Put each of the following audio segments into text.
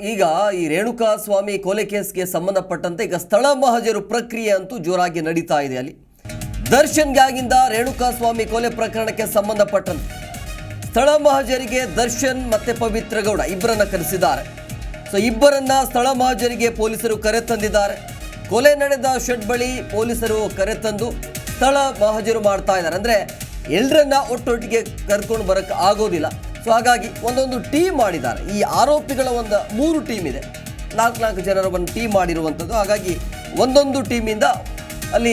ಈಗ ಈ ರೇಣುಕಾ ಸ್ವಾಮಿ ಕೊಲೆ ಕೇಸ್ಗೆ ಸಂಬಂಧಪಟ್ಟಂತೆ ಈಗ ಸ್ಥಳ ಮಹಜರು ಪ್ರಕ್ರಿಯೆ ಅಂತೂ ಜೋರಾಗಿ ನಡೀತಾ ಇದೆ ಅಲ್ಲಿ. ದರ್ಶನ್ ಗ್ಯಾಂಗಿಂದ ರೇಣುಕಾ ಸ್ವಾಮಿ ಕೊಲೆ ಪ್ರಕರಣಕ್ಕೆ ಸಂಬಂಧಪಟ್ಟಂತೆ ಸ್ಥಳ ಮಹಜರಿಗೆ ದರ್ಶನ್ ಮತ್ತೆ ಪವಿತ್ರ ಗೌಡ ಇಬ್ಬರನ್ನ ಕರೆಸಿದ್ದಾರೆ. ಸೊ, ಇಬ್ಬರನ್ನ ಸ್ಥಳ ಮಹಜರಿಗೆ ಪೊಲೀಸರು ಕರೆ ತಂದಿದ್ದಾರೆ. ಕೊಲೆ ನಡೆದ ಶೆಡ್ ಬಳಿ ಪೊಲೀಸರು ಕರೆ ತಂದು ಸ್ಥಳ ಮಹಜರು ಮಾಡ್ತಾ ಇದ್ದಾರೆ. ಅಂದ್ರೆ ಎಲ್ಲರನ್ನ ಒಟ್ಟೊಟ್ಟಿಗೆ ಕರ್ಕೊಂಡು ಬರೋಕ್ಕೆ ಆಗೋದಿಲ್ಲ. ಸೊ ಹಾಗಾಗಿ ಒಂದೊಂದು ಟೀಮ್ ಮಾಡಿದ್ದಾರೆ. ಈ ಆರೋಪಿಗಳ ಒಂದು ಮೂರು ಟೀಮ್ ಇದೆ. ನಾಲ್ಕು ನಾಲ್ಕು ಜನರ ಒಂದು ಟೀಮ್ ಮಾಡಿರುವಂಥದ್ದು. ಹಾಗಾಗಿ ಒಂದೊಂದು ಟೀಮಿಂದ ಅಲ್ಲಿ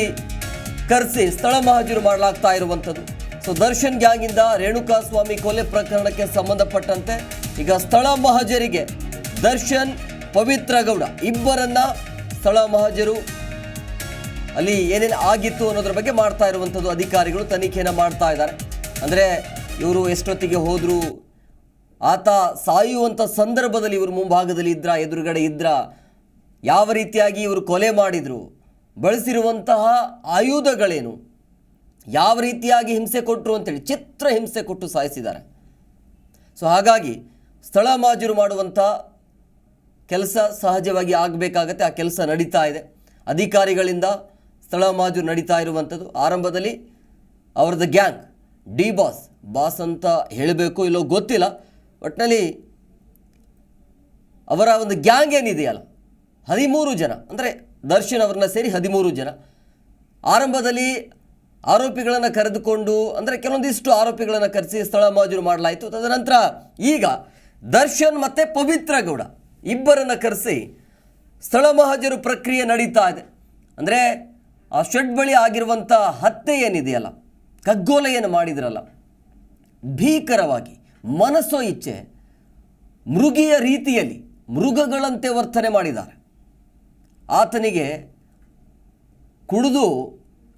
ಕರೆಸಿ ಸ್ಥಳ ಮಹಜರು ಮಾಡಲಾಗ್ತಾ ಇರುವಂಥದ್ದು. ಸೊ ದರ್ಶನ್ ಗ್ಯಾಂಗಿಂದ ರೇಣುಕಾ ಸ್ವಾಮಿ ಕೊಲೆ ಪ್ರಕರಣಕ್ಕೆ ಸಂಬಂಧಪಟ್ಟಂತೆ ಈಗ ಸ್ಥಳ ಮಹಜರಿಗೆ ದರ್ಶನ್, ಪವಿತ್ರ ಗೌಡ ಇಬ್ಬರನ್ನ ಸ್ಥಳ ಮಹಜರು ಅಲ್ಲಿ ಏನೇನು ಆಗಿತ್ತು ಅನ್ನೋದ್ರ ಬಗ್ಗೆ ಮಾಡ್ತಾ ಇರುವಂಥದ್ದು ಅಧಿಕಾರಿಗಳು ತನಿಖೆಯನ್ನು ಮಾಡ್ತಾ ಇದ್ದಾರೆ. ಅಂದರೆ ಇವರು ಎಷ್ಟೊತ್ತಿಗೆ ಹೋದರು ಆತ ಸಾಯುವಂಥ ಸಂದರ್ಭದಲ್ಲಿ ಇವರು ಮುಂಭಾಗದಲ್ಲಿ ಇದ್ರ, ಎದುರುಗಡೆ ಇದ್ರ, ಯಾವ ರೀತಿಯಾಗಿ ಇವರು ಕೊಲೆ ಮಾಡಿದರು, ಬಳಸಿರುವಂತಹ ಆಯುಧಗಳೇನು, ಯಾವ ರೀತಿಯಾಗಿ ಹಿಂಸೆ ಕೊಟ್ಟರು ಅಂತೇಳಿ ಚಿತ್ರ ಹಿಂಸೆ ಕೊಟ್ಟು ಸಾಯಿಸಿದ್ದಾರೆ. ಸೊ ಹಾಗಾಗಿ ಸ್ಥಳ ಮಾಜೂರು ಮಾಡುವಂಥ ಕೆಲಸ ಸಹಜವಾಗಿ ಆಗಬೇಕಾಗತ್ತೆ, ಆ ಕೆಲಸ ನಡೀತಾ ಇದೆ. ಅಧಿಕಾರಿಗಳಿಂದ ಸ್ಥಳ ಮಾಜೂರು ನಡೀತಾ ಇರುವಂಥದ್ದು. ಆರಂಭದಲ್ಲಿ ಅವರದ ಗ್ಯಾಂಗ್, ಡಿ ಬಾಸ್ ಬಾಸ್ ಅಂತ ಹೇಳಬೇಕು ಇಲ್ಲೋ ಗೊತ್ತಿಲ್ಲ. ಒಟ್ಟಿನಲ್ಲಿ ಅವರ ಒಂದು ಗ್ಯಾಂಗ್ ಏನಿದೆಯಲ್ಲ, ಹದಿಮೂರು ಜನ, ಅಂದರೆ ದರ್ಶನ್ ಅವ್ರನ್ನ ಸೇರಿ ಹದಿಮೂರು ಜನ, ಆರಂಭದಲ್ಲಿ ಆರೋಪಿಗಳನ್ನು ಕರೆದುಕೊಂಡು, ಅಂದರೆ ಕೆಲವೊಂದಿಷ್ಟು ಆರೋಪಿಗಳನ್ನು ಕರೆಸಿ ಸ್ಥಳ ಮಾಜೂರು ಮಾಡಲಾಯಿತು. ತದನಂತರ ಈಗ ದರ್ಶನ್ ಮತ್ತು ಪವಿತ್ರ ಗೌಡ ಇಬ್ಬರನ್ನು ಕರೆಸಿ ಸ್ಥಳ ಮಹಾಜರು ಪ್ರಕ್ರಿಯೆ ನಡೀತಾ ಇದೆ. ಅಂದರೆ ಆ ಶೆಡ್ ಬಳಿ ಆಗಿರುವಂಥ ಹತ್ಯೆ ಏನಿದೆಯಲ್ಲ ಕಗ್ಗೋಲೆಯನ್ನು ಮಾಡಿದ್ರಲ್ಲ, ಭೀಕರವಾಗಿ ಮನಸ್ಸೋ ಇಚ್ಛೆ ಮೃಗಿಯ ರೀತಿಯಲ್ಲಿ ಮೃಗಗಳಂತೆ ವರ್ತನೆ ಮಾಡಿದ್ದಾರೆ. ಆತನಿಗೆ ಕುಡಿದು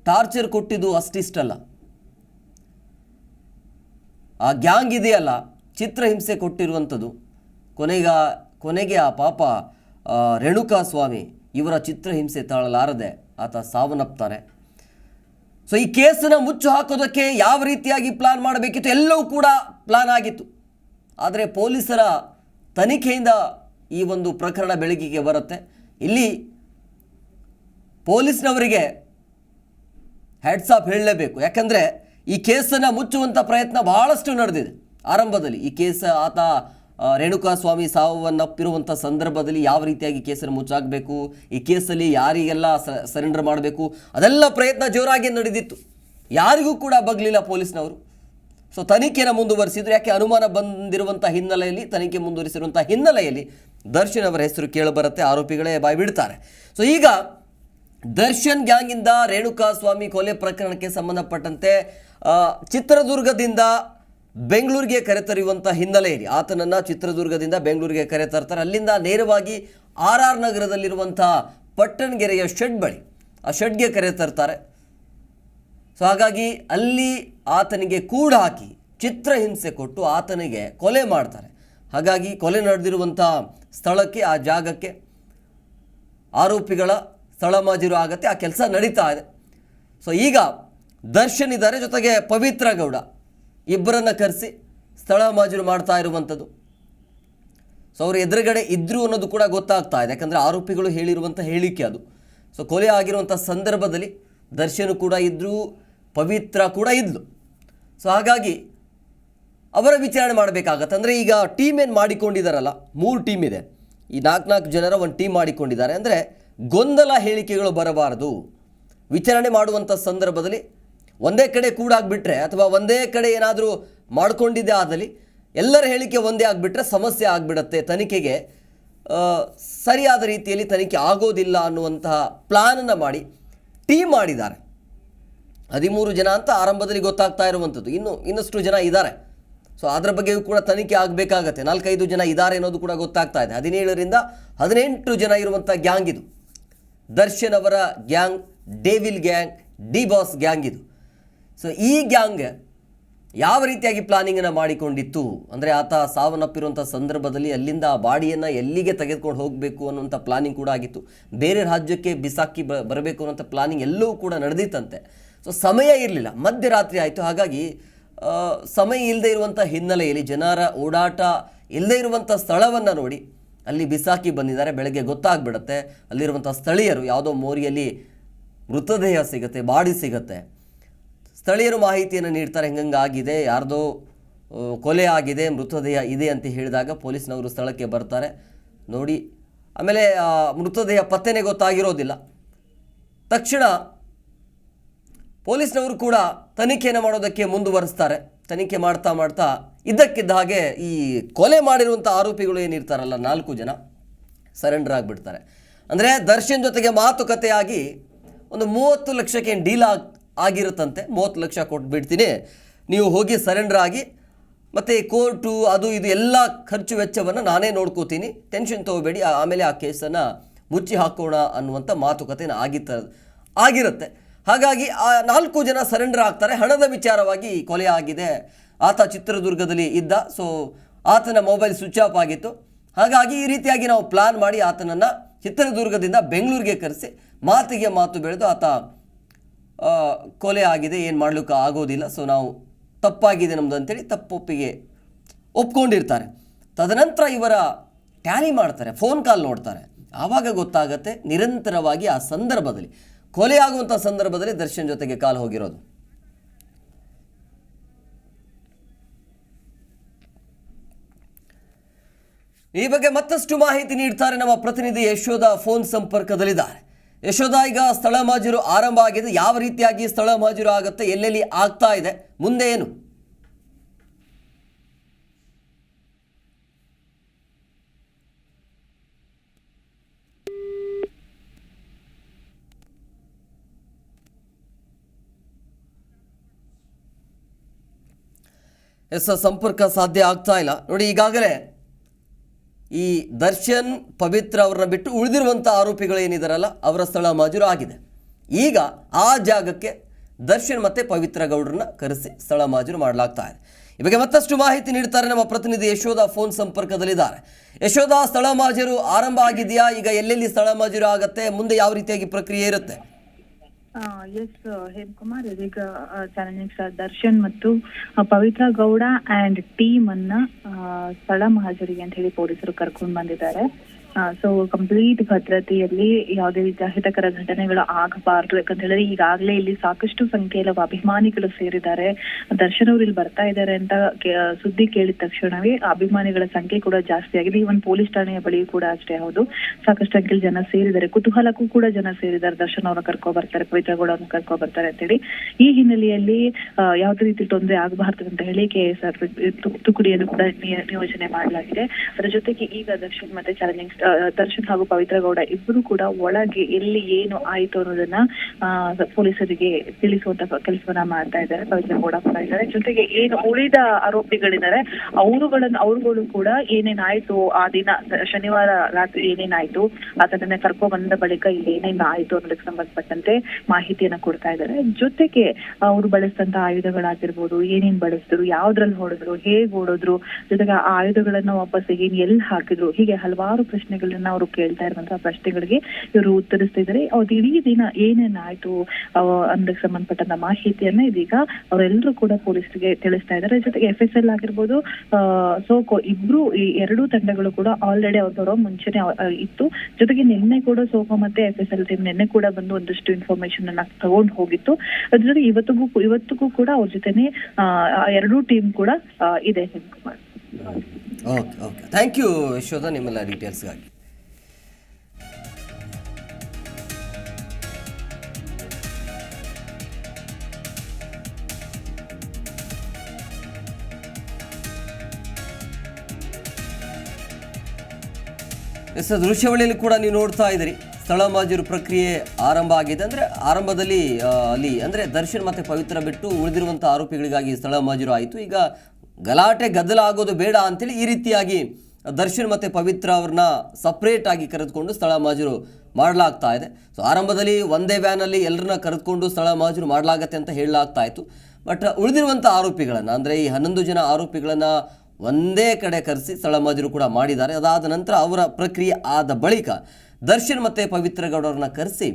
ಟಾರ್ಚರ್ ಕೊಟ್ಟಿದ್ದು ಅಷ್ಟಿಷ್ಟಲ್ಲ. ಆ ಗ್ಯಾಂಗ್ ಇದೆಯಲ್ಲ, ಚಿತ್ರಹಿಂಸೆ ಕೊಟ್ಟಿರುವಂಥದ್ದು. ಕೊನೆಗ, ಕೊನೆಗೆ ಆ ಪಾಪ ರೇಣುಕಾ ಸ್ವಾಮಿ ಇವರ ಚಿತ್ರಹಿಂಸೆ ತಾಳಲಾರದೆ ಆತ ಸಾವನ್ನಪ್ತಾನೆ. ಸೊ ಈ ಕೇಸನ್ನು ಮುಚ್ಚು ಹಾಕೋದಕ್ಕೆ ಯಾವ ರೀತಿಯಾಗಿ ಪ್ಲಾನ್ ಮಾಡಬೇಕಿತ್ತು ಎಲ್ಲವೂ ಕೂಡ ಪ್ಲಾನ್ ಆಗಿತ್ತು. ಆದರೆ ಪೊಲೀಸರ ತನಿಖೆಯಿಂದ ಈ ಒಂದು ಪ್ರಕರಣ ಬೆಳಕಿಗೆ ಬರುತ್ತೆ. ಇಲ್ಲಿ ಪೊಲೀಸ್ನವರಿಗೆ ಹೆಡ್ಸ್ ಆಫ್ ಹೇಳಲೇಬೇಕು. ಯಾಕಂದರೆ ಈ ಕೇಸನ್ನು ಮುಚ್ಚುವಂಥ ಪ್ರಯತ್ನ ಬಹಳಷ್ಟು ನಡೆದಿದೆ. ಆರಂಭದಲ್ಲಿ ಈ ಕೇಸ್ ಆತ ರೇಣುಕಾಸ್ವಾಮಿ ರೇಣುಕಾ ಸ್ವಾಮಿ ಸಾವನ್ನಪ್ಪಿರುವಂಥ ಸಂದರ್ಭದಲ್ಲಿ ಯಾವ ರೀತಿಯಾಗಿ ಕೇಸನ್ನು ಮುಚ್ಚಾಕಬೇಕು? ಈ ಕೇಸಲ್ಲಿ ಯಾರಿಗೆಲ್ಲ ಸರೆಂಡರ್ ಮಾಡಬೇಕು? ಅದೆಲ್ಲ ಪ್ರಯತ್ನ ಜೋರಾಗಿ ನಡೆದಿತ್ತು. ಯಾರಿಗೂ ಕೂಡ ಬಗ್ಲಿಲ್ಲ ಪೊಲೀಸ್ನವರು. ಸೊ ತನಿಖೆನ ಮುಂದುವರಿಸಿದ್ರು ಯಾಕೆ ಅನುಮಾನ ಬಂದಿರುವಂಥ ಹಿನ್ನೆಲೆಯಲ್ಲಿ, ತನಿಖೆ ಮುಂದುವರಿಸಿರುವಂಥ ಹಿನ್ನೆಲೆಯಲ್ಲಿ ದರ್ಶನ್ ಅವರ ಹೆಸರು ಕೇಳಿಬರುತ್ತೆ ಆರೋಪಿಗಳೇ ಬಾಯಿ ಬಿಡ್ತಾರೆ. ಸೊ ಈಗ ದರ್ಶನ್ ಗ್ಯಾಂಗಿಂದ ರೇಣುಕಾ ಸ್ವಾಮಿ ಕೊಲೆ ಪ್ರಕರಣಕ್ಕೆ ಸಂಬಂಧಪಟ್ಟಂತೆ ಚಿತ್ರದುರ್ಗದಿಂದ ಬೆಂಗಳೂರಿಗೆ ಕರೆತರುವಂಥ ಹಿನ್ನೆಲೆಯಲ್ಲಿ ಆತನನ್ನು ಚಿತ್ರದುರ್ಗದಿಂದ ಬೆಂಗಳೂರಿಗೆ ಕರೆತರ್ತಾರೆ. ಅಲ್ಲಿಂದ ನೇರವಾಗಿ ಆರ್ ಆರ್ ನಗರದಲ್ಲಿರುವಂಥ ಪಟ್ಟಣಗೆರೆಯ ಶೆಡ್ ಬಳಿ, ಆ ಶೆಡ್ಗೆ ಕರೆತರ್ತಾರೆ. ಸೊ ಹಾಗಾಗಿ ಅಲ್ಲಿ ಆತನಿಗೆ ಕೂಡ ಹಾಕಿ ಚಿತ್ರಹಿಂಸೆ ಕೊಟ್ಟು ಆತನಿಗೆ ಕೊಲೆ ಮಾಡ್ತಾರೆ. ಹಾಗಾಗಿ ಕೊಲೆ ನಡೆದಿರುವಂಥ ಸ್ಥಳಕ್ಕೆ, ಆ ಜಾಗಕ್ಕೆ ಆರೋಪಿಗಳ ಸ್ಥಳ ಮಾಜಿರು ಆಗತ್ತೆ, ಆ ಕೆಲಸ ನಡೀತಾ ಇದೆ. ಸೊ ಈಗ ದರ್ಶನ್ ಇದ್ದಾರೆ ಜೊತೆಗೆ ಪವಿತ್ರ ಗೌಡ. ಇಬ್ಬರನ್ನು ಕರೆಸಿ ಸ್ಥಳ ಮಾಜೂರು ಮಾಡ್ತಾ ಇರುವಂಥದ್ದು. ಸೊ ಅವರು ಎದುರುಗಡೆ ಇದ್ದರು ಅನ್ನೋದು ಕೂಡ ಗೊತ್ತಾಗ್ತಾ ಇದೆ. ಯಾಕಂದರೆ ಆರೋಪಿಗಳು ಹೇಳಿರುವಂಥ ಹೇಳಿಕೆ ಅದು. ಸೊ ಕೊಲೆ ಆಗಿರುವಂಥ ಸಂದರ್ಭದಲ್ಲಿ ದರ್ಶನ್ ಕೂಡ ಇದ್ದರು ಪವಿತ್ರ ಕೂಡ ಇದ್ಲು. ಸೊ ಹಾಗಾಗಿ ಅವರ ವಿಚಾರಣೆ ಮಾಡಬೇಕಾಗತ್ತೆ. ಅಂದರೆ ಈಗ ಟೀಮ್ ಏನು ಮಾಡಿಕೊಂಡಿದ್ದಾರಲ್ಲ ಮೂರು ಟೀಮ್ ಇದೆ. ಈ ನಾಲ್ಕು ನಾಲ್ಕು ಜನರ ಒಂದು ಟೀಮ್ ಮಾಡಿಕೊಂಡಿದ್ದಾರೆ. ಅಂದರೆ ಗೊಂದಲ ಹೇಳಿಕೆಗಳು ಬರಬಾರದು. ವಿಚಾರಣೆ ಮಾಡುವಂಥ ಸಂದರ್ಭದಲ್ಲಿ ಒಂದೇ ಕಡೆ ಕೂಡಾಗ್ಬಿಟ್ರೆ ಅಥವಾ ಒಂದೇ ಕಡೆ ಏನಾದರೂ ಮಾಡಿಕೊಂಡಿದ್ದೆ ಆದಲ್ಲಿ ಎಲ್ಲರ ಹೇಳಿಕೆ ಒಂದೇ ಆಗಿಬಿಟ್ರೆ ಸಮಸ್ಯೆ ಆಗಿಬಿಡತ್ತೆ. ತನಿಖೆಗೆ ಸರಿಯಾದ ರೀತಿಯಲ್ಲಿ ತನಿಖೆ ಆಗೋದಿಲ್ಲ ಅನ್ನುವಂತಹ ಪ್ಲಾನನ್ನು ಮಾಡಿ, ಟೀಮ್ ಮಾಡಿದ್ದಾರೆ. ಹದಿಮೂರು ಜನ ಅಂತ ಆರಂಭದಲ್ಲಿ ಗೊತ್ತಾಗ್ತಾ ಇರುವಂಥದ್ದು. ಇನ್ನು ಇನ್ನಷ್ಟು ಜನ ಇದ್ದಾರೆ. ಸೊ ಅದರ ಬಗ್ಗೆಯೂ ಕೂಡ ತನಿಖೆ ಆಗಬೇಕಾಗತ್ತೆ. ನಾಲ್ಕೈದು ಜನ ಇದ್ದಾರೆ ಅನ್ನೋದು ಕೂಡ ಗೊತ್ತಾಗ್ತಾ ಇದೆ. ಹದಿನೇಳರಿಂದ ಹದಿನೆಂಟು ಜನ ಇರುವಂಥ ಗ್ಯಾಂಗ್ ಇದು. ದರ್ಶನ್ ಅವರ gang, devil gang, D boss gang ಇದು. ಸೊ ಈ ಗ್ಯಾಂಗ್ ಯಾವ ರೀತಿಯಾಗಿ ಪ್ಲಾನಿಂಗನ್ನು ಮಾಡಿಕೊಂಡಿತ್ತು? ಅಂದರೆ ಆತ ಸಾವನ್ನಪ್ಪಿರುವಂಥ ಸಂದರ್ಭದಲ್ಲಿ ಅಲ್ಲಿಂದ ಆ ಬಾಡಿಯನ್ನು ಎಲ್ಲಿಗೆ ತೆಗೆದುಕೊಂಡು ಹೋಗಬೇಕು ಅನ್ನುವಂಥ ಪ್ಲಾನಿಂಗ್ ಕೂಡ ಆಗಿತ್ತು. ಬೇರೆ ರಾಜ್ಯಕ್ಕೆ ಬಿಸಾಕಿ ಬರಬೇಕು ಅನ್ನೋಂಥ ಪ್ಲಾನಿಂಗ್ ಎಲ್ಲವೂ ಕೂಡ ನಡೆದಿತ್ತಂತೆ. ಸೊ ಸಮಯ ಇರಲಿಲ್ಲ. ಮಧ್ಯರಾತ್ರಿ ಆಯಿತು. ಹಾಗಾಗಿ ಸಮಯ ಇಲ್ಲದೆ ಇರುವಂಥ ಹಿನ್ನೆಲೆಯಲ್ಲಿ ಜನರ ಓಡಾಟ ಇಲ್ಲದೆ ಇರುವಂಥ ಸ್ಥಳವನ್ನು ನೋಡಿ, ಅಲ್ಲಿ ಬಿಸಾಕಿ ಬಂದಿದ್ದಾರೆ. ಬೆಳಗ್ಗೆ ಗೊತ್ತಾಗ್ಬಿಡುತ್ತೆ. ಅಲ್ಲಿರುವಂಥ ಸ್ಥಳೀಯರು, ಯಾವುದೋ ಮೋರಿಯಲ್ಲಿ ಮೃತದೇಹ ಸಿಗುತ್ತೆ, ಬಾಡಿ ಸಿಗುತ್ತೆ. ಸ್ಥಳೀಯರು ಮಾಹಿತಿಯನ್ನು ನೀಡ್ತಾರೆ ಹೆಂಗಂಗೆ ಆಗಿದೆ ಯಾರ್ದೋ ಕೊಲೆ ಆಗಿದೆ, ಮೃತದೇಹ ಇದೆ ಅಂತ ಹೇಳಿದಾಗ ಪೊಲೀಸ್ನವರು ಸ್ಥಳಕ್ಕೆ ಬರ್ತಾರೆ. ನೋಡಿ, ಆಮೇಲೆ ಮೃತದೇಹ ಪತ್ತೆನೇ ಗೊತ್ತಾಗಿರೋದಿಲ್ಲ. ತಕ್ಷಣ ಪೊಲೀಸ್ನವರು ಕೂಡ ತನಿಖೆಯನ್ನು ಮಾಡೋದಕ್ಕೆ ಮುಂದುವರಿಸ್ತಾರೆ. ತನಿಖೆ ಮಾಡ್ತಾ ಮಾಡ್ತಾ ಇದ್ದಕ್ಕಿದ್ದ ಹಾಗೆ ಈ ಕೊಲೆ ಮಾಡಿರುವಂಥ ಆರೋಪಿಗಳು ಏನಿರ್ತಾರಲ್ಲ ನಾಲ್ಕು ಜನ ಸರೆಂಡರ್ ಆಗಿಬಿಡ್ತಾರೆ. ಅಂದರೆ ದರ್ಶನ್ ಜೊತೆಗೆ ಮಾತುಕತೆಯಾಗಿ ಒಂದು ಮೂವತ್ತು ಲಕ್ಷಕ್ಕೆ ಡೀಲ್ ಆಗಿ, ಆಗಿರುತ್ತಂತೆ. ಮೂವತ್ತು ಲಕ್ಷ ಕೊಟ್ಬಿಡ್ತೀನಿ, ನೀವು ಹೋಗಿ ಸರೆಂಡರ್ ಆಗಿ, ಮತ್ತು ಕೋರ್ಟು, ಅದು ಇದು ಎಲ್ಲ ಖರ್ಚು ವೆಚ್ಚವನ್ನು ನಾನೇ ನೋಡ್ಕೋತೀನಿ. ಟೆನ್ಷನ್ ತೊಗೋಬೇಡಿ ಆಮೇಲೆ ಆ ಕೇಸನ್ನು ಮುಚ್ಚಿ ಹಾಕೋಣ ಅನ್ನುವಂಥ ಮಾತುಕತೆ ಆಗಿತ್ತ, ಆಗಿರುತ್ತೆ. ಹಾಗಾಗಿ ಆ ನಾಲ್ಕು ಜನ ಸರೆಂಡರ್ ಆಗ್ತಾರೆ. ಹಣದ ವಿಚಾರವಾಗಿ ಕೊಲೆ ಆಗಿದೆ. ಆತ ಚಿತ್ರದುರ್ಗದಲ್ಲಿ ಇದ್ದ ಸೊ ಆತನ ಮೊಬೈಲ್ ಸ್ವಿಚ್ ಆಫ್ ಆಗಿತ್ತು. ಹಾಗಾಗಿ ಈ ರೀತಿಯಾಗಿ ನಾವು ಪ್ಲಾನ್ ಮಾಡಿ ಆತನನ್ನು ಚಿತ್ರದುರ್ಗದಿಂದ ಬೆಂಗಳೂರಿಗೆ ಕರೆಸಿ ಮಾತಿಗೆ ಮಾತು ಬೆಳೆದು ಆತ ಕೊಲೆ ಆಗಿದೆ. ಏನು ಮಾಡಲಿಕ್ಕೆ ಆಗೋದಿಲ್ಲ. ಸೊ ನಾವು ತಪ್ಪಾಗಿದೆ ನಮ್ಮದು ಅಂತೇಳಿ ತಪ್ಪೊಪ್ಪಿಗೆ ಒಪ್ಕೊಂಡಿರ್ತಾರೆ. ತದನಂತರ ಇವರ ಟ್ಯಾಲಿ ಮಾಡ್ತಾರೆ. ಫೋನ್ ಕಾಲ್ ನೋಡ್ತಾರೆ. ಆವಾಗ ಗೊತ್ತಾಗತ್ತೆ, ನಿರಂತರವಾಗಿ ಆ ಸಂದರ್ಭದಲ್ಲಿ. ಕೊಲೆ ಆಗುವಂಥ ಸಂದರ್ಭದಲ್ಲಿ ದರ್ಶನ್ ಜೊತೆಗೆ ಕಾಲು ಹೋಗಿರೋದು. ಈ ಬಗ್ಗೆ ಮತ್ತಷ್ಟು ಮಾಹಿತಿ ನೀಡ್ತಾರೆ ನಮ್ಮ ಪ್ರತಿನಿಧಿ ಯಶೋಧ ಫೋನ್ ಸಂಪರ್ಕದಲ್ಲಿದ್ದಾರೆ. ಯಶೋಧ ಈಗ ಸ್ಥಳ ಮಾಜೂರು ಆರಂಭ ಆಗಿದೆ. ಯಾವ ರೀತಿಯಾಗಿ ಸ್ಥಳ ಮಾಜೂರು ಆಗುತ್ತೆ, ಎಲ್ಲೆಲ್ಲಿ ಆಗ್ತಾ ಇದೆ, ಮುಂದೆ ಏನು? ಎಸ್ ಸಂಪರ್ಕ ಸಾಧ್ಯ ಆಗ್ತಾ ಇಲ್ಲ. ನೋಡಿ, ಈಗಾಗಲೇ ಈ ದರ್ಶನ್, ಪವಿತ್ರ ಅವರನ್ನ ಬಿಟ್ಟು ಉಳಿದಿರುವಂಥ ಆರೋಪಿಗಳು ಏನಿದಾರಲ್ಲ, ಅವರ ಸ್ಥಳ ಮಾಜೂರು ಆಗಿದೆ ಈಗ ಆ ಜಾಗಕ್ಕೆ ದರ್ಶನ್ ಮತ್ತು ಪವಿತ್ರ ಗೌಡ್ರನ್ನ ಕರೆಸಿ ಸ್ಥಳ ಮಾಜೂರು ಮಾಡಲಾಗ್ತಾ ಇದೆ. ಈ ಬಗ್ಗೆ ಮತ್ತಷ್ಟು ಮಾಹಿತಿ ನೀಡ್ತಾರೆ ನಮ್ಮ ಪ್ರತಿನಿಧಿ ಯಶೋಧ ಫೋನ್ ಸಂಪರ್ಕದಲ್ಲಿದ್ದಾರೆ. ಯಶೋಧ, ಸ್ಥಳ ಮಾಜೂರು ಆರಂಭ ಆಗಿದೆಯಾ? ಈಗ ಎಲ್ಲೆಲ್ಲಿ ಸ್ಥಳ ಮಾಜೂರು ಆಗುತ್ತೆ? ಮುಂದೆ ಯಾವ ರೀತಿಯಾಗಿ ಪ್ರಕ್ರಿಯೆ ಇರುತ್ತೆ? ಎಸ್ ಹೇಮಕುಮಾರ್, ಇದೀಗ ಚಾಲೆಂಜಿಂಗ್ ದರ್ಶನ್ ಮತ್ತು ಪವಿತ್ರ ಗೌಡ ಅಂಡ್ ಟೀಮ್ ಅನ್ನ ಸ್ಥಳ ಮಹಾಜರಿಗೆ ಅಂತ ಹೇಳಿ ಪೊಲೀಸರು ಕರ್ಕೊಂಡು ಬಂದಿದ್ದಾರೆ. ಸೊ ಕಂಪ್ಲೀಟ್ ಭದ್ರತೆಯಲ್ಲಿ ಯಾವುದೇ ರೀತಿಯ ಅಹಿತಕರ ಘಟನೆಗಳು ಆಗಬಾರ್ದು. ಯಾಕಂತ ಹೇಳಿದ್ರೆ ಈಗಾಗಲೇ ಇಲ್ಲಿ ಸಾಕಷ್ಟು ಸಂಖ್ಯೆಯಲ್ಲಿ ಅಭಿಮಾನಿಗಳು ಸೇರಿದ್ದಾರೆ. ದರ್ಶನ್ ಅವರು ಇಲ್ಲಿ ಬರ್ತಾ ಇದ್ದಾರೆ ಅಂತ ಸುದ್ದಿ ಕೇಳಿದ ತಕ್ಷಣವೇ ಅಭಿಮಾನಿಗಳ ಸಂಖ್ಯೆ ಕೂಡ ಜಾಸ್ತಿ ಆಗಿದೆ. ಈವನ್ ಪೊಲೀಸ್ ಠಾಣೆಯ ಬಳಿ ಕೂಡ ಅಷ್ಟೇ ಹೌದು. ಸಾಕಷ್ಟು ಸಂಖ್ಯೆಯಲ್ಲಿ ಜನ ಸೇರಿದ್ದಾರೆ. ಕುತೂಹಲಕ್ಕೂ ಕೂಡ ಜನ ಸೇರಿದ್ದಾರೆ. ದರ್ಶನ್ ಅವ್ರನ್ನ ಕರ್ಕೊ ಬರ್ತಾರೆ ಕವಿತಾ ಗೌಡ ಅವ್ರನ್ನ ಕರ್ಕೊ ಬರ್ತಾರೆ ಅಂತೇಳಿ. ಈ ಹಿನ್ನೆಲೆಯಲ್ಲಿ ಯಾವುದೇ ರೀತಿ ತೊಂದರೆ ಆಗಬಾರ್ದು ಅಂತ ಹೇಳಿ ಕೆ ಎಸ್ ಆರ್ ತುಕುಡಿಯನ್ನು ಕೂಡ ನಿಯ- ನಿಯೋಜನೆ ಮಾಡಲಾಗಿದೆ. ಅದರ ಜೊತೆಗೆ ಈಗ ದರ್ಶನ್ ಮತ್ತೆ ಚಾಲೆಂಜಿಂಗ್ ದರ್ಶನ್ ಹಾಗೂ ಪವಿತ್ರ ಗೌಡ ಇಬ್ಬರು ಕೂಡ ಒಳಗೆ ಎಲ್ಲಿ ಏನು ಆಯಿತು ಅನ್ನೋದನ್ನ ಪೊಲೀಸರಿಗೆ ತಿಳಿಸುವಂತ ಕೆಲಸವನ್ನ ಮಾಡ್ತಾ ಇದ್ದಾರೆ. ಪವಿತ್ರ ಗೌಡ ಕೂಡ ಇದ್ದಾರೆ. ಜೊತೆಗೆ ಏನು ಉಳಿದ ಆರೋಪಿಗಳಿದ್ದಾರೆ, ಅವರುಗಳನ್ನು, ಅವರುಗಳು ಕೂಡ ಏನೇನಾಯ್ತು ಆ ದಿನ, ಶನಿವಾರ ರಾತ್ರಿ ಏನೇನಾಯ್ತು ಅದನ್ನ ಕರ್ಕೊ ಬಂದ ಬಳಿಕ ಇಲ್ಲಿ ಏನೇನು ಆಯ್ತು ಅನ್ನೋದಕ್ಕೆ ಸಂಬಂಧಪಟ್ಟಂತೆ ಮಾಹಿತಿಯನ್ನ ಕೊಡ್ತಾ ಇದ್ದಾರೆ. ಜೊತೆಗೆ ಅವರು ಬಳಸಿದಂತ ಆಯುಧಗಳಾಗಿರ್ಬೋದು, ಏನೇನ್ ಬಳಸಿದ್ರು, ಯಾವ್ದ್ರಲ್ಲಿ ಹೊಡೆದ್ರು, ಹೇಗ್ ಓಡಿದ್ರು ಜೊತೆಗೆ ಆ ಆಯುಧಗಳನ್ನ ವಾಪಸ್ ಏನ್ ಎಲ್ಲಿ ಹಾಕಿದ್ರು, ಹೀಗೆ ಹಲವಾರು ಪ್ರಶ್ನೆಗಳನ್ನ ಅವರು ಕೇಳ್ತಾ ಇರುವಂತಹ ಪ್ರಶ್ನೆಗಳಿಗೆ ಇವರು ಉತ್ತರಿಸ್ತಾ ಇದ್ದಾರೆ ಅವ್ರದ್ದು ಇಡೀ ದಿನ ಏನೇನಾಯ್ತು ಅಂದಕ್ಕೆ ಸಂಬಂಧಪಟ್ಟಂತ ಮಾಹಿತಿಯನ್ನ ಇದೀಗ ಅವರೆಲ್ಲರೂ ಕೂಡ ಪೊಲೀಸರಿಗೆ ತಿಳಿಸ್ತಾ ಇದ್ದಾರೆ ಜೊತೆಗೆ ಎಫ್ ಎಸ್ ಎಲ್ ಆಗಿರ್ಬೋದು ಸೋಕೊ ಇಬ್ರು ಈ ಎರಡೂ ತಂಡಗಳು ಕೂಡ ಆಲ್ರೆಡಿ ಅವ್ರದವರ ಮುಂಚೆನೆ ಇತ್ತು. ಜೊತೆಗೆ ನಿನ್ನೆ ಕೂಡ ಸೋಕೋ ಮತ್ತೆ ಎಫ್ ಎಸ್ ಎಲ್ ಟೀಮ್ ನಿನ್ನೆ ಕೂಡ ಬಂದು ಒಂದಷ್ಟು ಇನ್ಫಾರ್ಮೇಶನ್ ಅನ್ನ ತಗೊಂಡು ಹೋಗಿತ್ತು. ಅದ್ರ ಜೊತೆ ಇವತ್ತಿಗೂ ಇವತ್ತಿಗೂ ಕೂಡ ಅವ್ರ ಜೊತೆನೆ ಎರಡೂ ಟೀಮ್ ಕೂಡ ಇದೆ. Hemakumar okay okay thank you Yashodha ನಿಮ್ಮೆಲ್ಲ ಡೀಟೇಲ್ಸ್ಗಾಗಿ ಎಸ್ ದೃಶ್ಯವಳಿಯಲ್ಲಿ ಕೂಡ ನೀವು ನೋಡ್ತಾ ಇದ್ದೀರಿ. ಸ್ಥಳ ಮಾಜೂರು ಪ್ರಕ್ರಿಯೆ ಆರಂಭ ಆಗಿದೆ. ಅಂದರೆ ಆರಂಭದಲ್ಲಿ ಅಲ್ಲಿ, ಅಂದರೆ ದರ್ಶನ್ ಮತ್ತು ಪವಿತ್ರ ಬಿಟ್ಟು ಉಳಿದಿರುವಂಥ ಆರೋಪಿಗಳಿಗಾಗಿ ಸ್ಥಳ ಮಾಜೂರು ಆಯಿತು. ಈಗ ಗಲಾಟೆ ಗದ್ದಲ ಆಗೋದು ಬೇಡ ಅಂತೇಳಿ ಈ ರೀತಿಯಾಗಿ ದರ್ಶನ್ ಮತ್ತು ಪವಿತ್ರ ಅವ್ರನ್ನ ಸಪ್ರೇಟ್ ಆಗಿ ಕರೆದುಕೊಂಡು ಸ್ಥಳ ಮಾಜೂರು ಮಾಡಲಾಗ್ತಾ ಇದೆ. ಸೊ ಆರಂಭದಲ್ಲಿ ಒಂದೇ ವ್ಯಾನಲ್ಲಿ ಎಲ್ಲರನ್ನ ಕರೆದುಕೊಂಡು ಸ್ಥಳ ಮಾಜೂರು ಮಾಡಲಾಗತ್ತೆ ಅಂತ ಹೇಳಲಾಗ್ತಾ ಇತ್ತು. ಬಟ್ ಉಳಿದಿರುವಂಥ ಆರೋಪಿಗಳನ್ನು, ಅಂದರೆ ಈ ಹನ್ನೊಂದು ಜನ ಆರೋಪಿಗಳನ್ನು ಒಂದೇ ಕಡೆ ಕರೆಸಿ ಸ್ಥಳ ಮಾಜೂರು ಕೂಡ ಮಾಡಿದ್ದಾರೆ. ಅದಾದ ನಂತರ ಅವರ ಪ್ರಕ್ರಿಯೆ ಆದ ಬಳಿಕ ದರ್ಶನ್ ಮತ್ತು ಪವಿತ್ರ ಗೌಡರನ್ನ ಕರೆಸಿ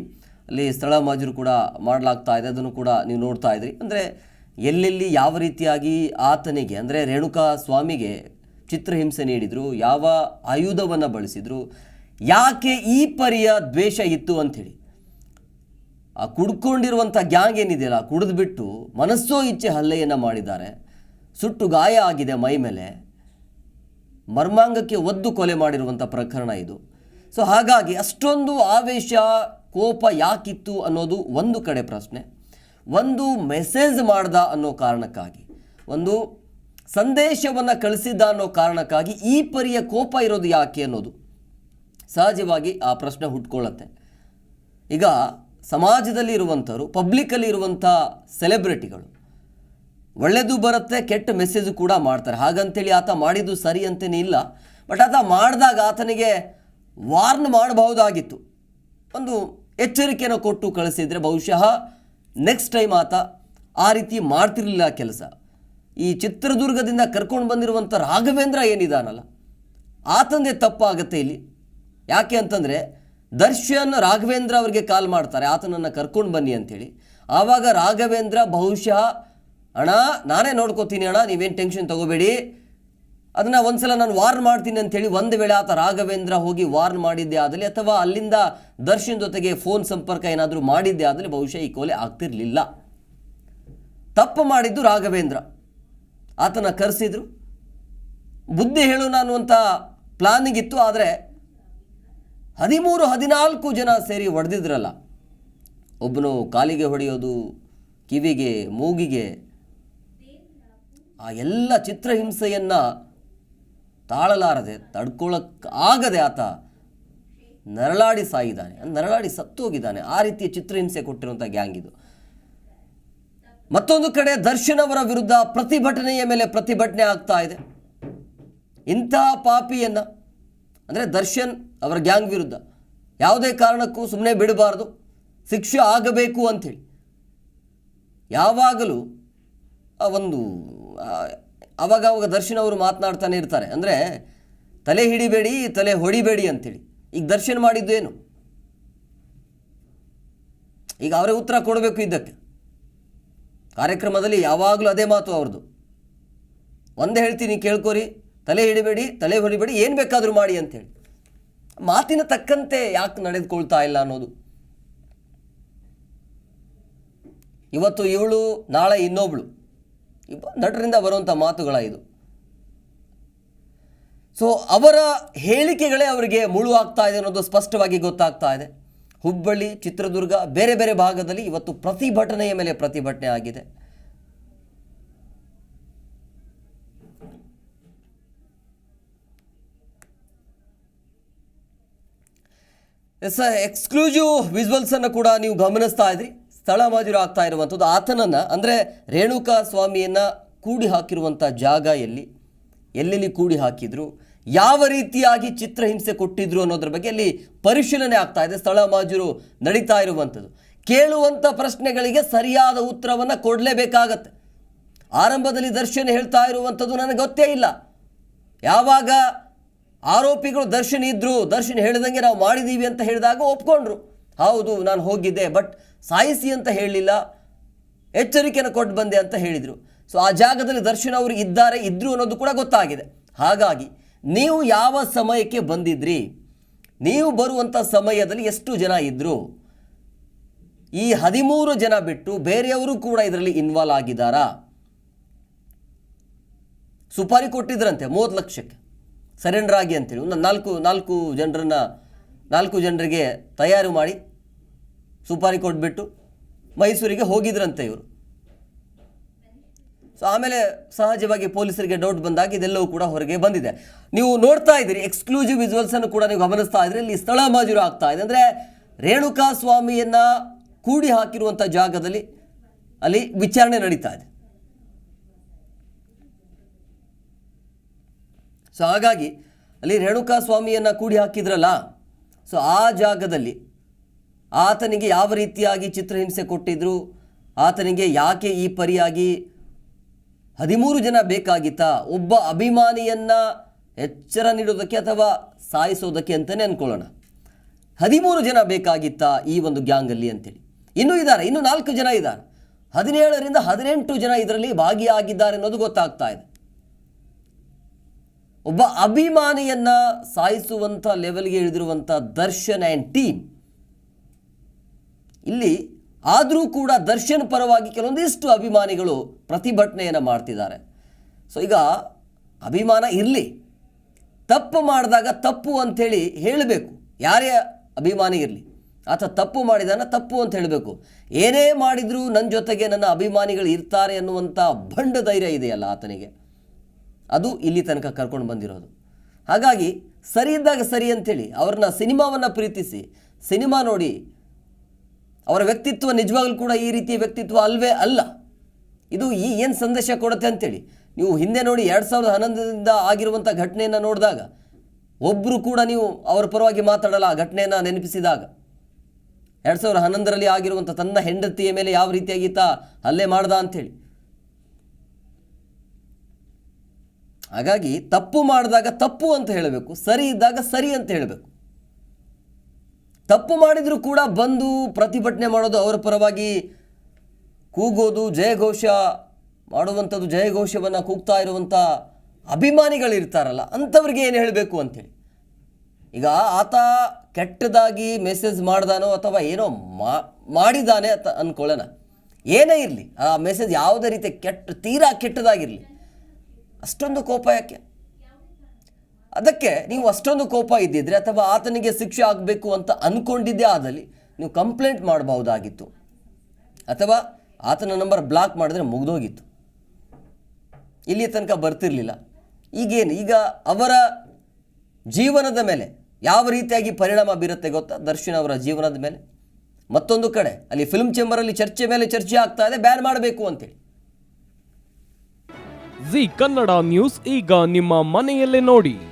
ಅಲ್ಲಿ ಸ್ಥಳ ಮಾಜೂರು ಕೂಡ ಮಾಡಲಾಗ್ತಾ ಇದೆ. ಅದನ್ನು ಕೂಡ ನೀವು ನೋಡ್ತಾ ಇದ್ರಿ. ಅಂದರೆ ಎಲ್ಲೆಲ್ಲಿ ಯಾವ ರೀತಿಯಾಗಿ ಆತನಿಗೆ, ಅಂದರೆ ರೇಣುಕಾ ಸ್ವಾಮಿಗೆ ಚಿತ್ರಹಿಂಸೆ ನೀಡಿದರು, ಯಾವ ಆಯುಧವನ್ನು ಬಳಸಿದರು, ಯಾಕೆ ಈ ಪರಿಯ ದ್ವೇಷ ಇತ್ತು ಅಂಥೇಳಿ. ಆ ಕುಡ್ಕೊಂಡಿರುವಂಥ ಗ್ಯಾಂಗ್ ಏನಿದೆಯಲ್ಲ ಕುಡಿದ್ಬಿಟ್ಟು ಮನಸ್ಸೋ ಇಚ್ಛೆ ಹಲ್ಲೆಯನ್ನು ಮಾಡಿದ್ದಾರೆ. ಸುಟ್ಟು ಗಾಯ ಆಗಿದೆ ಮೈ ಮೇಲೆ. ಮರ್ಮಾಂಗಕ್ಕೆ ಒದ್ದು ಕೊಲೆ ಮಾಡಿರುವಂಥ ಪ್ರಕರಣ ಇದು. ಸೊ ಹಾಗಾಗಿ ಅಷ್ಟೊಂದು ಆವೇಶ, ಕೋಪ ಯಾಕಿತ್ತು ಅನ್ನೋದು ಒಂದು ಕಡೆ ಪ್ರಶ್ನೆ. ಒಂದು ಮೆಸೇಜ್ ಮಾಡ್ದ ಅನ್ನೋ ಕಾರಣಕ್ಕಾಗಿ, ಒಂದು ಸಂದೇಶವನ್ನು ಕಳಿಸಿದ್ದ ಅನ್ನೋ ಕಾರಣಕ್ಕಾಗಿ ಈ ಪರಿಯ ಕೋಪ ಇರೋದು ಯಾಕೆ ಅನ್ನೋದು ಸಹಜವಾಗಿ ಆ ಪ್ರಶ್ನೆ ಹುಟ್ಕೊಳ್ಳುತ್ತೆ. ಈಗ ಸಮಾಜದಲ್ಲಿ ಇರುವಂಥವ್ರು ಪಬ್ಲಿಕ್ಕಲ್ಲಿ ಇರುವಂಥ ಸೆಲೆಬ್ರಿಟಿಗಳು ಒಳ್ಳೆಯದು ಬರುತ್ತೆ, ಕೆಟ್ಟ ಮೆಸೇಜ್ ಕೂಡ ಮಾಡ್ತಾರೆ. ಹಾಗಂತೇಳಿ ಆತ ಮಾಡಿದ್ದು ಸರಿ ಅಂತೇನೇ ಇಲ್ಲ ಬಟ್ ಆತ ಮಾಡಿದಾಗ ಆತನಿಗೆ ವಾರ್ನ್ ಮಾಡಬಹುದಾಗಿತ್ತು. ಒಂದು ಎಚ್ಚರಿಕೆಯನ್ನು ಕೊಟ್ಟು ಕಳಿಸಿದರೆ ಬಹುಶಃ ನೆಕ್ಸ್ಟ್ ಟೈಮ್ ಆತ ಆ ರೀತಿ ಮಾಡ್ತಿರಲಿಲ್ಲ ಕೆಲಸ. ಈ ಚಿತ್ರದುರ್ಗದಿಂದ ಕರ್ಕೊಂಡು ಬಂದಿರುವಂಥ ರಾಘವೇಂದ್ರ ಏನಿದಾನಲ್ಲ ಆತಂದೇ ತಪ್ಪಾಗತ್ತೆ ಇಲ್ಲಿ. ಯಾಕೆ ಅಂತಂದರೆ ದರ್ಶನ್ ರಾಘವೇಂದ್ರ ಅವರಿಗೆ ಕಾಲ್ ಮಾಡ್ತಾರೆ, ಆತನನ್ನು ಕರ್ಕೊಂಡು ಬನ್ನಿ ಅಂಥೇಳಿ ಆವಾಗ ರಾಘವೇಂದ್ರ ಬಹುಶಃ, ಅಣ್ಣ, ನಾನೇ ನೋಡ್ಕೋತೀನಿ ಅಣ್ಣ, ನೀವೇನು ಟೆನ್ಷನ್ ತಗೋಬೇಡಿ ಅದನ್ನು ಒಂದ್ಸಲ ನಾನು ವಾರ್ನ್ ಮಾಡ್ತೀನಿ ಅಂತೇಳಿ ಒಂದು ವೇಳೆ ಆತ ರಾಘವೇಂದ್ರ ಹೋಗಿ ವಾರ್ನ್ ಮಾಡಿದ್ದೆ ಆದಲ್ಲಿ ಅಥವಾ ಅಲ್ಲಿಂದ ದರ್ಶನ್ ಜೊತೆಗೆ ಫೋನ್ ಸಂಪರ್ಕ ಏನಾದರೂ ಮಾಡಿದ್ದೆ ಆದಲ್ಲಿ ಬಹುಶಃ ಈ ಕೊಲೆ ಆಗ್ತಿರಲಿಲ್ಲ. ತಪ್ಪು ಮಾಡಿದ್ದು ರಾಘವೇಂದ್ರ. ಆತನ ಕರೆಸಿದ್ರು. ಬುದ್ಧಿ ಹೇಳು ನಾನು ಪ್ಲಾನಿಂಗ್ ಇತ್ತು, ಆದರೆ ಹದಿಮೂರು, ಹದಿನಾಲ್ಕು ಜನ ಸೇರಿ ಹೊಡೆದಿದ್ರಲ್ಲ. ಒಬ್ಬನು ಕಾಲಿಗೆ ಹೊಡೆಯೋದು, ಕಿವಿಗೆ, ಮೂಗಿಗೆ, ಆ ಎಲ್ಲ ಚಿತ್ರಹಿಂಸೆಯನ್ನು ತಾಳಲಾರದೆ ತಡ್ಕೊಳ್ಳೋಕ್ಕಾಗದೆ ಆತ ನರಳಾಡಿ ಸಾಗಿದ್ದಾನೆ. ನರಳಾಡಿ ಸತ್ತು ಹೋಗಿದ್ದಾನೆ ಆ ರೀತಿಯ ಚಿತ್ರಹಿಂಸೆ ಕೊಟ್ಟಿರುವಂಥ ಗ್ಯಾಂಗ್ ಇದು. ಮತ್ತೊಂದು ಕಡೆ ದರ್ಶನ್ ಅವರ ವಿರುದ್ಧ ಪ್ರತಿಭಟನೆಯ ಮೇಲೆ ಪ್ರತಿಭಟನೆ ಆಗ್ತಾ ಇದೆ. ಇಂತಹ ಪಾಪಿಯನ್ನು, ಅಂದರೆ ದರ್ಶನ್ ಅವರ ಗ್ಯಾಂಗ್ ವಿರುದ್ಧ ಯಾವುದೇ ಕಾರಣಕ್ಕೂ ಸುಮ್ಮನೆ ಬಿಡಬಾರ್ದು. ಶಿಕ್ಷೆ ಆಗಬೇಕು ಅಂಥೇಳಿ. ಯಾವಾಗಲೂ ಆ ಒಂದು ಅವಾಗ ಅವಾಗ ದರ್ಶನ್ ಅವರು ಮಾತನಾಡ್ತಾನೆ ಇರ್ತಾರೆ. ಅಂದರೆ ತಲೆ ಹಿಡಿಬೇಡಿ, ತಲೆ ಹೊಡಿಬೇಡಿ ಅಂತೇಳಿ. ಈಗ ದರ್ಶನ್ ಮಾಡಿದ್ದು ಏನು? ಈಗ ಅವರೇ ಉತ್ತರ ಕೊಡಬೇಕು ಇದ್ದಕ್ಕೆ. ಕಾರ್ಯಕ್ರಮದಲ್ಲಿ ಯಾವಾಗಲೂ ಅದೇ ಮಾತು ಅವ್ರದ್ದು. ಒಂದೇ ಹೇಳ್ತೀನಿ, ಕೇಳ್ಕೊರಿ. ತಲೆ ಹಿಡಿಬೇಡಿ, ತಲೆ ಹೊಡಿಬೇಡಿ, ಏನು ಬೇಕಾದರೂ ಮಾಡಿ ಅಂತೇಳಿ. ಮಾತಿನ ತಕ್ಕಂತೆ ಯಾಕೆ ನಡೆದುಕೊಳ್ತಾ ಇಲ್ಲ ಅನ್ನೋದು. ಇವತ್ತು ಇವಳು, ನಾಳೆ ಇನ್ನೊಬ್ಳು. ನಟರಿಂದ ಬರುವಂಥ ಮಾತುಗಳ ಇದು ಸೊ ಅವರ ಹೇಳಿಕೆಗಳೇ ಅವರಿಗೆ ಮುಳು ಆಗ್ತಾ ಇದೆ ಅನ್ನೋದು ಸ್ಪಷ್ಟವಾಗಿ ಗೊತ್ತಾಗ್ತಾ ಇದೆ. ಹುಬ್ಬಳ್ಳಿ, ಚಿತ್ರದುರ್ಗ, ಬೇರೆ ಬೇರೆ ಭಾಗದಲ್ಲಿ ಇವತ್ತು ಪ್ರತಿಭಟನೆಯ ಮೇಲೆ ಪ್ರತಿಭಟನೆ ಆಗಿದೆ. ಎಸ್, ಎಕ್ಸ್ಕ್ಲೂಸಿವ್ ವಿಜುವಲ್ಸನ್ನು ಕೂಡ ನೀವು ಗಮನಿಸ್ತಾ ಇದ್ರಿ. ಸ್ಥಳ ಆಗ್ತಾ ಇರುವಂಥದ್ದು. ಆತನನ್ನು, ಅಂದರೆ ರೇಣುಕಾ ಸ್ವಾಮಿಯನ್ನು ಕೂಡಿ ಹಾಕಿರುವಂಥ ಜಾಗ ಎಲ್ಲಿ? ಎಲ್ಲೆಲ್ಲಿ ಕೂಡಿ ಹಾಕಿದ್ರು? ಯಾವ ರೀತಿಯಾಗಿ ಚಿತ್ರಹಿಂಸೆ ಕೊಟ್ಟಿದ್ರು ಅನ್ನೋದ್ರ ಬಗ್ಗೆ ಅಲ್ಲಿ ಪರಿಶೀಲನೆ ಆಗ್ತಾ ಇದೆ. ಸ್ಥಳ ಮಾಜೂರು ನಡೀತಾ ಇರುವಂಥದ್ದು. ಕೇಳುವಂಥ ಪ್ರಶ್ನೆಗಳಿಗೆ ಸರಿಯಾದ ಉತ್ತರವನ್ನು ಕೊಡಲೇಬೇಕಾಗತ್ತೆ. ಆರಂಭದಲ್ಲಿ ದರ್ಶನ್ ಹೇಳ್ತಾ ಇರುವಂಥದ್ದು ನನಗೆ ಗೊತ್ತೇ ಇಲ್ಲ. ಯಾವಾಗ ಆರೋಪಿಗಳು ದರ್ಶನ್ ಇದ್ರು, ದರ್ಶನ್ ಹೇಳಿದಂಗೆ ನಾವು ಮಾಡಿದ್ದೀವಿ ಅಂತ ಹೇಳಿದಾಗ ಒಪ್ಕೊಂಡ್ರು. ಹೌದು, ನಾನು ಹೋಗಿದ್ದೆ, ಬಟ್ ಸಾಯಿಸಿ ಅಂತ ಹೇಳಲಿಲ್ಲ ಎಚ್ಚರಿಕೆಯನ್ನು ಕೊಟ್ಟು ಬಂದೆ ಅಂತ ಹೇಳಿದರು. ಸೊ ಆ ಜಾಗದಲ್ಲಿ ದರ್ಶನ್ ಅವರು ಇದ್ದಾರೆ, ಇದ್ರು ಅನ್ನೋದು ಕೂಡ ಗೊತ್ತಾಗಿದೆ. ಹಾಗಾಗಿ, ನೀವು ಯಾವ ಸಮಯಕ್ಕೆ ಬಂದಿದ್ರಿ? ನೀವು ಬರುವಂಥ ಸಮಯದಲ್ಲಿ ಎಷ್ಟು ಜನ ಇದ್ದರು ಈ ಹದಿಮೂರು ಜನ ಬಿಟ್ಟು ಬೇರೆಯವರು ಕೂಡ ಇದರಲ್ಲಿ ಇನ್ವಾಲ್ವ್ ಆಗಿದ್ದಾರಾ? ಸುಪಾರಿ ಕೊಟ್ಟಿದ್ರಂತೆ, ಮೂವತ್ತು ಲಕ್ಷಕ್ಕೆ. ಸರೆಂಡರ್ ಆಗಿ ಅಂತೇಳಿ, ಒಂದು ನಾಲ್ಕು ನಾಲ್ಕು ಜನರನ್ನು, ನಾಲ್ಕು ಜನರಿಗೆ ತಯಾರು ಮಾಡಿ ಸುಪಾರಿ ಕೊಟ್ಬಿಟ್ಟು ಮೈಸೂರಿಗೆ ಹೋಗಿದ್ರಂತೆ ಇವರು. ಸೊ ಆಮೇಲೆ ಸಹಜವಾಗಿ ಪೊಲೀಸರಿಗೆ ಡೌಟ್ ಬಂದಾಗ ಇದೆಲ್ಲವೂ ಕೂಡ ಹೊರಗೆ ಬಂದಿದೆ. ನೀವು ನೋಡ್ತಾ ಇದ್ದೀರಿ ಎಕ್ಸ್ಕ್ಲೂಸಿವ್ ವಿಜುವಲ್ಸ್ ಅನ್ನು ಕೂಡ ನೀವು ಗಮನಿಸ್ತಾ ಇದ್ರಿ ಇಲ್ಲಿ ಸ್ಥಳ ಮಾಜೂರು ಆಗ್ತಾ ಇದೆ. ಅಂದರೆ ರೇಣುಕಾ ಸ್ವಾಮಿಯನ್ನ ಕೂಡಿ ಹಾಕಿರುವಂಥ ಜಾಗದಲ್ಲಿ ಅಲ್ಲಿ ವಿಚಾರಣೆ ನಡೀತಾ ಇದೆ. ಸೊ ಹಾಗಾಗಿ ಅಲ್ಲಿ ರೇಣುಕಾ ಸ್ವಾಮಿಯನ್ನು ಕೂಡಿ ಹಾಕಿದ್ರಲ್ಲ ಸೊ ಆ ಜಾಗದಲ್ಲಿ ಆತನಿಗೆ ಯಾವ ರೀತಿಯಾಗಿ ಚಿತ್ರಹಿಂಸೆ ಕೊಟ್ಟಿದ್ರು? ಆತನಿಗೆ ಯಾಕೆ ಈ ಪರಿಯಾಗಿ ಹದಿಮೂರು ಜನ ಬೇಕಾಗಿತ್ತಾ? ಒಬ್ಬ ಅಭಿಮಾನಿಯನ್ನ ಎಚ್ಚರ ನೀಡೋದಕ್ಕೆ ಅಥವಾ ಸಾಯಿಸೋದಕ್ಕೆ ಅಂತಲೇ ಅಂದ್ಕೊಳ್ಳೋಣ ಹದಿಮೂರು ಜನ ಬೇಕಾಗಿತ್ತಾ ಈ ಒಂದು ಗ್ಯಾಂಗಲ್ಲಿ ಅಂತೇಳಿ. ಇನ್ನೂ ಇದ್ದಾರೆ, ಇನ್ನೂ ನಾಲ್ಕು ಜನ ಇದ್ದಾರೆ. ಹದಿನೇಳರಿಂದ ಹದಿನೆಂಟು ಜನ ಇದರಲ್ಲಿ ಭಾಗಿಯಾಗಿದ್ದಾರೆ ಅನ್ನೋದು ಗೊತ್ತಾಗ್ತಾ ಇದೆ. ಒಬ್ಬ ಅಭಿಮಾನಿಯನ್ನು ಸಾಯಿಸುವಂಥ ಲೆವೆಲ್ಗೆ ಇಳಿದಿರುವಂಥ ದರ್ಶನ್ ಆ್ಯಂಡ್ ಟೀಮ್ ಇಲ್ಲಿ ಆದರೂ ಕೂಡ ದರ್ಶನ್ ಪರವಾಗಿ ಕೆಲವೊಂದಿಷ್ಟು ಅಭಿಮಾನಿಗಳು ಪ್ರತಿಭಟನೆಯನ್ನು ಮಾಡ್ತಿದ್ದಾರೆ. ಸೊ ಈಗ ಅಭಿಮಾನ ಇರಲಿ. ತಪ್ಪು ಮಾಡಿದಾಗ ತಪ್ಪು ಅಂಥೇಳಿ ಹೇಳಬೇಕು. ಯಾರೇ ಅಭಿಮಾನಿ ಇರಲಿ. ಆತ ತಪ್ಪು ಮಾಡಿದಾನ ತಪ್ಪು ಅಂತ ಹೇಳಬೇಕು. ಏನೇ ಮಾಡಿದರೂ ನನ್ನ ಜೊತೆಗೆ ನನ್ನ ಅಭಿಮಾನಿಗಳು ಇರ್ತಾರೆ ಅನ್ನುವಂಥ ಬಂಡ ಧೈರ್ಯ ಇದೆಯಲ್ಲ ಆತನಿಗೆ. ಅದು ಇಲ್ಲಿ ತನಕ ಕರ್ಕೊಂಡು ಬಂದಿರೋದು. ಹಾಗಾಗಿ ಸರಿ ಇದ್ದಾಗ ಸರಿ ಅಂಥೇಳಿ ಅವ್ರನ್ನ ಸಿನಿಮಾವನ್ನು ಪ್ರೀತಿಸಿ, ಸಿನಿಮಾ ನೋಡಿ ಅವರ ವ್ಯಕ್ತಿತ್ವ ನಿಜವಾಗ್ಲೂ ಕೂಡ ಈ ರೀತಿಯ ವ್ಯಕ್ತಿತ್ವ ಅಲ್ವೇ ಅಲ್ಲ. ಇದು ಈ ಏನು ಸಂದೇಶ ಕೊಡುತ್ತೆ ಅಂತೇಳಿ, ನೀವು ಹಿಂದೆ ನೋಡಿ ಎರಡು ಸಾವಿರದ ಹನ್ನೊಂದರಿಂದ ಆಗಿರುವಂಥ ಘಟನೆಯನ್ನು ನೋಡಿದಾಗ ಒಬ್ಬರು ಕೂಡ ನೀವು ಅವರ ಪರವಾಗಿ ಮಾತಾಡಲ್ಲ ಆ ಘಟನೆಯನ್ನು ನೆನಪಿಸಿದಾಗ. ಎರಡು ಸಾವಿರದ ಹನ್ನೊಂದರಲ್ಲಿ ಆಗಿರುವಂಥ ತನ್ನ ಹೆಂಡತಿಯ ಮೇಲೆ ಯಾವ ರೀತಿಯಾಗಿ ಈತ ಹಲ್ಲೆ ಮಾಡ್ದ ಅಂಥೇಳಿ ಹಾಗಾಗಿ ತಪ್ಪು ಮಾಡಿದಾಗ ತಪ್ಪು ಅಂತ ಹೇಳಬೇಕು, ಸರಿ ಇದ್ದಾಗ ಸರಿ ಅಂತ ಹೇಳಬೇಕು. ತಪ್ಪು ಮಾಡಿದರೂ ಕೂಡ ಬಂದು ಪ್ರತಿಭಟನೆ ಮಾಡೋದು ಅವರ ಪರವಾಗಿ ಕೂಗೋದು ಜಯಘೋಷ ಮಾಡುವಂಥದ್ದು ಜಯಘೋಷವನ್ನು ಕೂಗ್ತಾ ಇರುವಂಥ ಅಭಿಮಾನಿಗಳಿರ್ತಾರಲ್ಲ, ಅಂಥವ್ರಿಗೆ ಏನು ಹೇಳಬೇಕು ಅಂತೇಳಿ? ಈಗ ಆತ ಕೆಟ್ಟದಾಗಿ ಮೆಸೇಜ್ ಮಾಡ್ದಾನೋ ಅಥವಾ ಏನೋ ಮಾಡಿದಾನೆ ಅಂತ ಅಂದ್ಕೊಳ್ಳೋಣ ಏನೇ ಇರಲಿ, ಆ ಮೆಸೇಜ್ ಯಾವುದೇ ರೀತಿ ಕೆಟ್ಟ, ತೀರಾ ಕೆಟ್ಟದಾಗಿರಲಿ, ಅಷ್ಟೊಂದು ಕೋಪ ಯಾಕೆ? ಅದಕ್ಕೆ ನೀವು ಅಷ್ಟೊಂದು ಕೋಪ ಇದ್ದಿದ್ರೆ ಅಥವಾ ಆತನಿಗೆ ಶಿಕ್ಷೆ ಆಗಬೇಕು ಅಂತ ಅಂದ್ಕೊಂಡಿದ್ದೇ ಆದಲ್ಲಿ ನೀವು ಕಂಪ್ಲೇಂಟ್ ಮಾಡಬಹುದಾಗಿತ್ತು. ಅಥವಾ ಆತನ ನಂಬರ್ ಬ್ಲಾಕ್ ಮಾಡಿದ್ರೆ ಮುಗಿದೋಗಿತ್ತು. ಇಲ್ಲಿಯ ತನಕ ಬರ್ತಿರಲಿಲ್ಲ. ಈಗೇನು? ಈಗ ಅವರ ಜೀವನದ ಮೇಲೆ ಯಾವ ರೀತಿಯಾಗಿ ಪರಿಣಾಮ ಬೀರುತ್ತೆ ಗೊತ್ತಾ? ದರ್ಶನ್ ಅವರ ಜೀವನದ ಮೇಲೆ. ಮತ್ತೊಂದು ಕಡೆ, ಅಲ್ಲಿ ಫಿಲ್ಮ್ ಚೇಂಬರಲ್ಲಿ ಚರ್ಚೆ ಮೇಲೆ ಚರ್ಚೆ ಆಗ್ತಾ ಇದೆ ಬ್ಯಾನ್ ಮಾಡಬೇಕು ಅಂತೇಳಿ. ಜಿ ಕನ್ನಡ ನ್ಯೂಸ್ ಈಗ ನಿಮ್ಮ ಮನೆಯಲ್ಲೇ ನೋಡಿ.